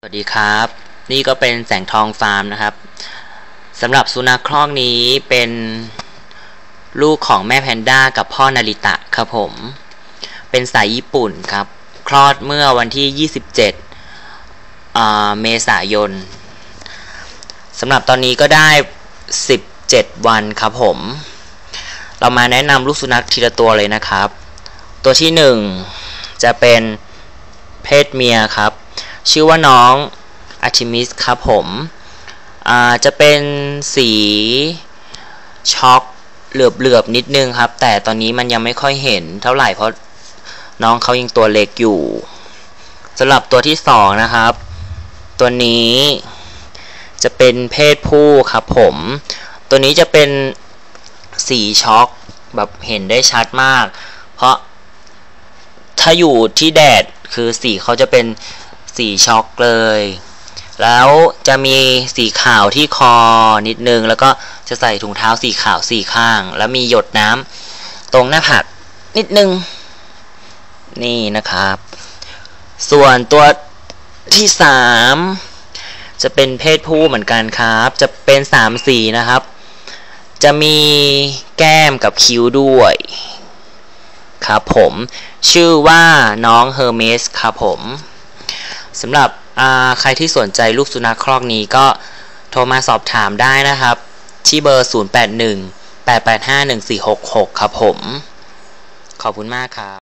สวัสดีครับ นี่ก็เป็นแสงทองฟาร์มนะครับสำหรับสุนัขครอกนี้เป็นลูกของแม่แพนด้ากับพ่อนาริตะครับผม เป็นสายญี่ปุ่นครับ คลอดเมื่อวันที่ 27 เมษายนสำหรับตอนนี้ก็ได้ 17 วันครับผม เรามาแนะนำลูกสุนัขทีละตัวเลยนะครับ ตัวที่ 1 จะเป็นเพศเมียครับ ชื่อว่าน้องอาร์ทิมิสครับผมจะเป็นสีช็อกเหลือบๆนิดนึงครับ แต่ตอนนี้มันยังไม่ค่อยเห็นเท่าไหร่เพราะน้องเขายังตัวเล็กอยู่สำหรับตัวที่สองนะครับ ตัวนี้จะเป็นเพศผู้ครับผม ตัวนี้จะเป็นสีช็อกแบบเห็นได้ชัดมาก เพราะถ้าอยู่ที่แดดคือสีเขาจะเป็น สีช็อกเลย แล้วจะมีสีขาวที่คอนิดนึง แล้วก็จะใส่ถุงเท้าสีขาวสี่ข้าง แล้วมีหยดน้ำตรงหน้าผากนิดนึง นี่นะครับ ส่วนตัวที่สามจะเป็นเพศผู้เหมือนกันครับ จะเป็นสามสีนะครับ จะมีแก้มกับคิ้วด้วย ครับผม ชื่อว่าน้องเฮอร์เมสครับผม สำหรับใครที่สนใจลูกสุนัขครอกนี้ก็โทรมาสอบถามได้นะครับ ที่เบอร์ 081 885 1466 ครับผม ขอบคุณมากครับ